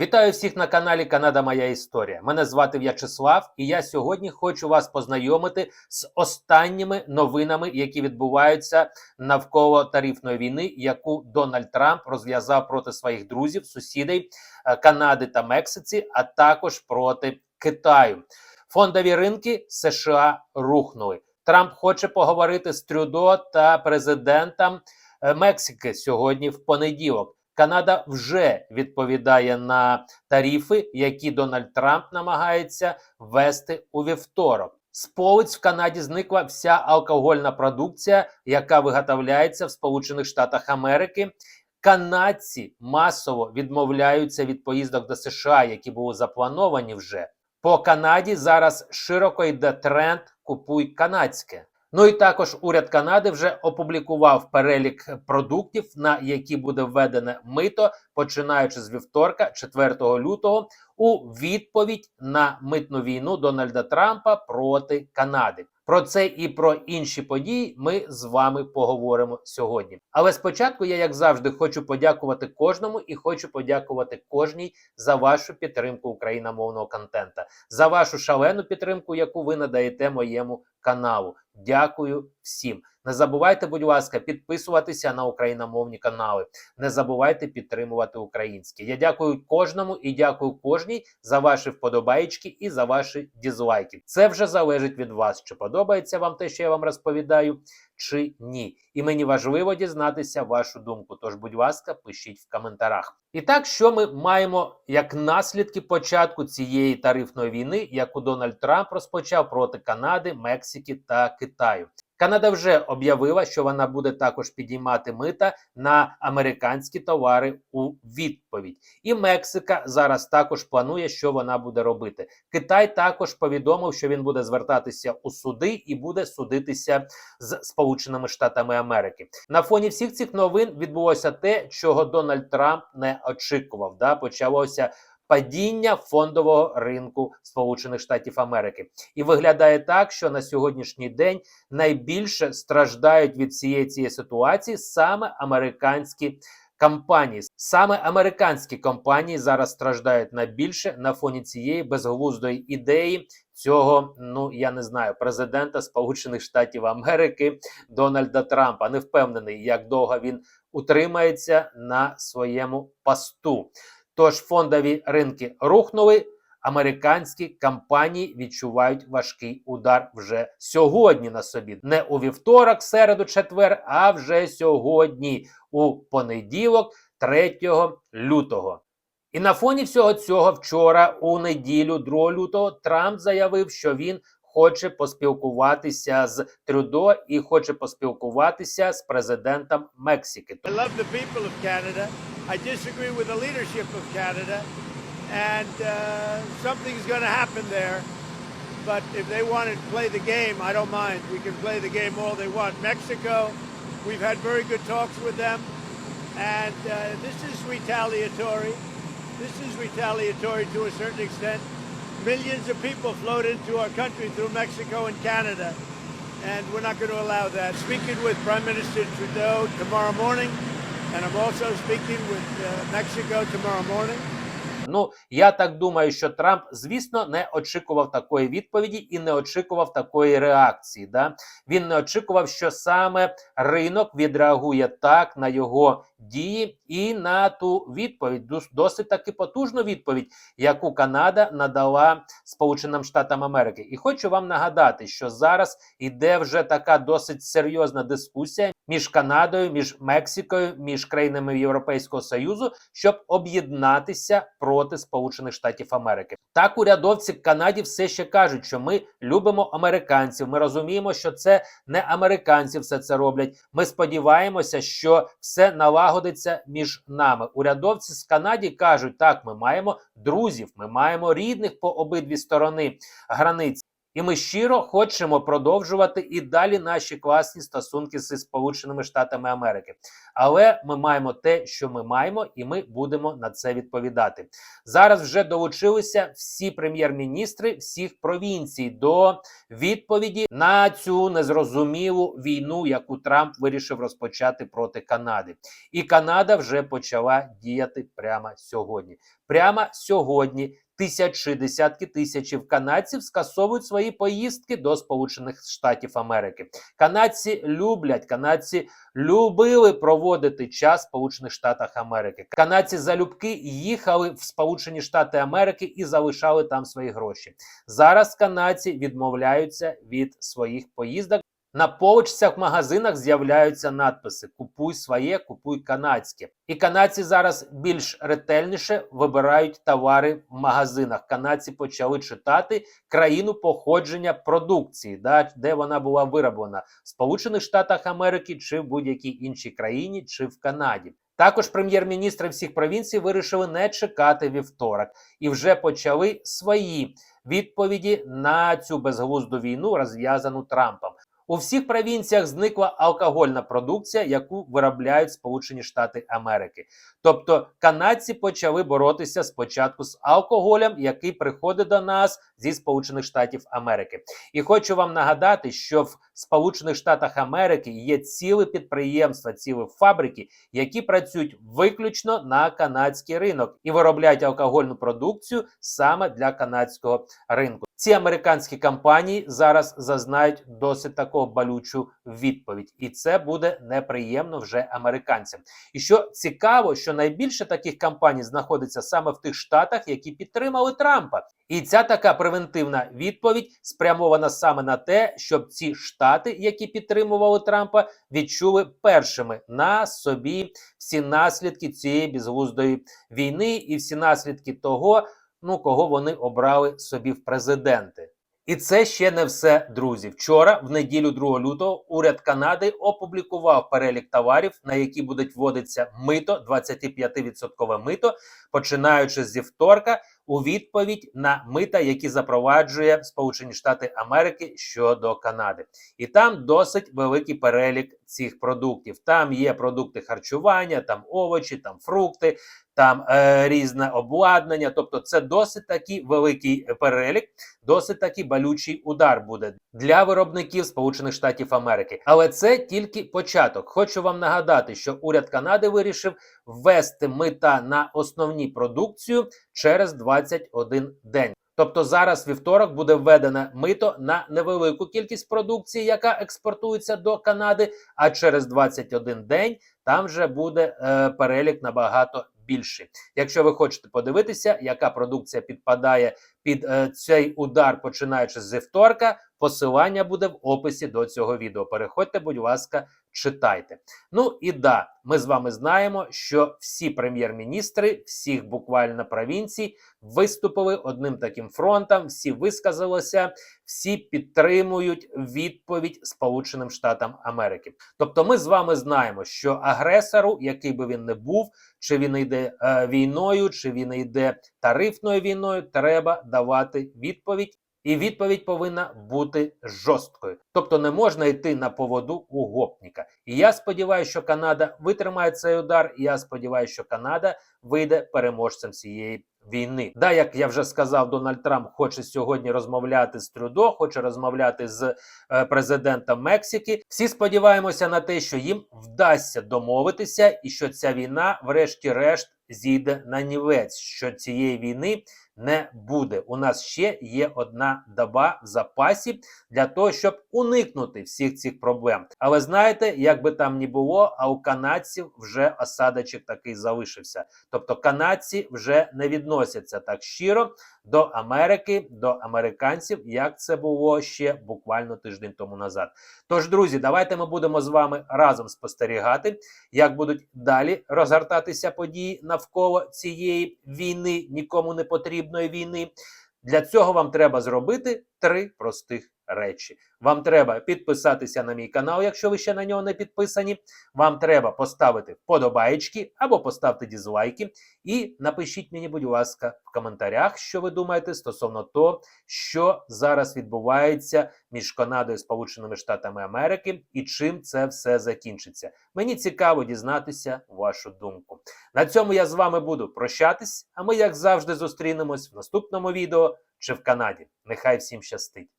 Вітаю всіх на каналі Канада Моя Історія. Мене звати В'ячеслав, і я сьогодні хочу вас познайомити з останніми новинами, які відбуваються навколо тарифної війни, яку Дональд Трамп розв'язав проти своїх друзів, сусідей е, Канади та Мексиці, а також проти Китаю. Фондові ринки США рухнули. Трамп хоче поговорити з Трюдо та президентом е, Мексики сьогодні в понеділок. Канада вже відповідає на тарифи, які Дональд Трамп намагається ввести у вівторок. З полиць в Канаді зникла вся алкогольна продукція, яка виготовляється в Сполучених Штатах Америки. Канадці масово відмовляються від поїздок до США, які були заплановані вже. По Канаді зараз широко йде тренд Купуй канадське. Ну і також уряд Канади вже опублікував перелік продуктів, на які буде введене мито, починаючи з вівторка, 4 лютого, у відповідь на митну війну Дональда Трампа проти Канади. Про це і про інші події ми з вами поговоримо сьогодні. Але спочатку я, як завжди, хочу подякувати кожному і хочу подякувати кожній за вашу підтримку україномовного контента, за вашу шалену підтримку, яку ви надаєте моєму каналу. Дякую всім. Не забувайте, будь ласка, підписуватися на україномовні канали. Не забувайте підтримувати українське. Я дякую кожному і дякую кожній за ваші вподобаєчки і за ваші дізлайки. Це вже залежить від вас, чи подобається вам те, що я вам розповідаю, чи ні. І мені важливо дізнатися вашу думку. Тож, будь ласка, пишіть в коментарях. І так, що ми маємо як наслідки початку цієї тарифної війни, яку Дональд Трамп розпочав проти Канади, Мексики та Китаю. Канада вже об'явила, що вона буде також підіймати мита на американські товари у відповідь. І Мексика зараз також планує, що вона буде робити. Китай також повідомив, що він буде звертатися у суди і буде судитися з Сполученими Штатами Америки. На фоні всіх цих новин відбулося те, чого Дональд Трамп не очікував. Да? Почалося падіння фондового ринку Сполучених Штатів Америки. І виглядає так, що на сьогоднішній день найбільше страждають від цієї цієї ситуації саме американські. Компанії саме американські компанії зараз страждають найбільше на фоні цієї безглуздої ідеї цього, ну я не знаю, президента Сполучених Штатів Америки Дональда Трампа. Не впевнений, як довго він утримається на своєму посту. Тож фондові ринки рухнули. Американські компанії відчувають важкий удар вже сьогодні на собі. Не у вівторок, середу, четвер, а вже сьогодні, у понеділок, 3 лютого. І на фоні всього цього вчора, у неділю, 2 лютого, Трамп заявив, що він хоче поспілкуватися з Трюдо і хоче поспілкуватися з президентом Мексики. I love the people of Canada. I disagree with the leadership of Canada, and uh, something's going to happen there. But if they want to play the game, I don't mind. We can play the game all they want. Mexico, we've had very good talks with them, and uh, this is retaliatory. This is retaliatory to a certain extent. Millions of people flowed into our country through Mexico and Canada, and we're not going to allow that. Speaking with Prime Minister Trudeau tomorrow morning, and I'm also speaking with uh, Mexico tomorrow morning. Ну я так думаю, що Трамп, звісно, не очікував такої відповіді і не очікував такої реакції. Да? Він не очікував, що саме ринок відреагує так на його дії і на ту відповідь, дос- досить таки потужну відповідь, яку Канада надала Сполученим Штатам Америки. І хочу вам нагадати, що зараз іде вже така досить серйозна дискусія між Канадою, між Мексикою, між країнами Європейського Союзу, щоб об'єднатися проти Сполучених Штатів Америки. Так, урядовці Канаді все ще кажуть, що ми любимо американців. Ми розуміємо, що це не американці все це роблять. Ми сподіваємося, що все налагодиться між нами. Урядовці з Канаді кажуть, так, ми маємо друзів, ми маємо рідних по обидві сторони границь. І ми щиро хочемо продовжувати і далі наші класні стосунки зі Сполученими Штатами Америки. Але ми маємо те, що ми маємо, і ми будемо на це відповідати. Зараз вже долучилися всі прем'єр-міністри всіх провінцій до відповіді на цю незрозумілу війну, яку Трамп вирішив розпочати проти Канади. І Канада вже почала діяти прямо сьогодні. Прямо сьогодні тисячі, десятки тисячів канадців скасовують свої поїздки до Сполучених Штатів Америки. Канадці люблять, канадці любили проводити час в Сполучених Штатах Америки. Канадці залюбки їхали в Сполучені Штати Америки і залишали там свої гроші. Зараз канадці відмовляються від своїх поїздок. На поличцях в магазинах з'являються надписи Купуй своє, купуй канадське. І канадці зараз більш ретельніше вибирають товари в магазинах. Канадці почали читати країну походження продукції, да, де вона була вироблена в Сполучених Штатах Америки чи в будь-якій іншій країні, чи в Канаді. Також прем'єр-міністри всіх провінцій вирішили не чекати вівторок і вже почали свої відповіді на цю безглузду війну, розв'язану Трампом. У всіх провінціях зникла алкогольна продукція, яку виробляють Сполучені Штати Америки. Тобто канадці почали боротися спочатку з алкоголем, який приходить до нас зі Сполучених Штатів Америки. І хочу вам нагадати, що в Сполучених Штатах Америки є цілі підприємства, цілі фабрики, які працюють виключно на канадський ринок і виробляють алкогольну продукцію саме для канадського ринку. Ці американські компанії зараз зазнають досить такого болючу відповідь, і це буде неприємно вже американцям. І що цікаво, що найбільше таких компаній знаходиться саме в тих штатах, які підтримали Трампа. І ця така превентивна відповідь спрямована саме на те, щоб ці штати, які підтримували Трампа, відчули першими на собі всі наслідки цієї безглуздої війни і всі наслідки того, ну кого вони обрали собі в президенти. І це ще не все, друзі. Вчора, в неділю 2 лютого, уряд Канади опублікував перелік товарів, на які будуть вводитися мито, 25% мито, починаючи зі вторка, у відповідь на мита, які запроваджує Сполучені Штати Америки щодо Канади. І там досить великий перелік цих продуктів. Там є продукти харчування, там овочі, там фрукти, там е, різне обладнання. Тобто, це досить такий великий перелік, досить такий болючий удар буде для виробників Сполучених Штатів Америки. Але це тільки початок. Хочу вам нагадати, що уряд Канади вирішив ввести мита на основні продукцію через 21 день. Тобто зараз вівторок буде введено мито на невелику кількість продукції, яка експортується до Канади. А через 21 день там вже буде е, перелік набагато більший. Якщо ви хочете подивитися, яка продукція підпадає під е, цей удар, починаючи з вівторка, посилання буде в описі до цього відео. Переходьте, будь ласка, читайте. Ну і да, ми з вами знаємо, що всі прем'єр-міністри всіх буквально провінцій виступили одним таким фронтом, всі висказалися, всі підтримують відповідь Сполученим Штатам Америки. Тобто, ми з вами знаємо, що агресору, який би він не був, чи він йде е, війною, чи він йде тарифною війною, треба давати відповідь. І відповідь повинна бути жорсткою, тобто не можна йти на поводу у гопніка. І я сподіваюся, що Канада витримає цей удар. І я сподіваюся, що Канада вийде переможцем цієї війни. Да, як я вже сказав, Дональд Трамп хоче сьогодні розмовляти з Трюдо, хоче розмовляти з е, президентом Мексики. Всі сподіваємося на те, що їм вдасться домовитися, і що ця війна, врешті-решт, зійде на нівець. Що цієї війни не буде. У нас ще є одна доба в запасі для того, щоб уникнути всіх цих проблем. Але знаєте, як би там ні було, а у канадців вже осадочок такий залишився. Тобто канадці вже не відносяться так щиро до Америки, до американців, як це було ще буквально тиждень тому назад. Тож, друзі, давайте ми будемо з вами разом спостерігати, як будуть далі розгортатися події навколо цієї війни, нікому не потрібної війни. Для цього вам треба зробити три простих речі. Вам треба підписатися на мій канал, якщо ви ще на нього не підписані. Вам треба поставити вподобаєчки або поставити дізлайки. І напишіть мені, будь ласка, в коментарях, що ви думаєте стосовно того, що зараз відбувається між Канадою і Сполученими Штатами Америки і чим це все закінчиться. Мені цікаво дізнатися вашу думку. На цьому я з вами буду прощатись, а ми, як завжди, зустрінемось в наступному відео чи в Канаді. Нехай всім щастить!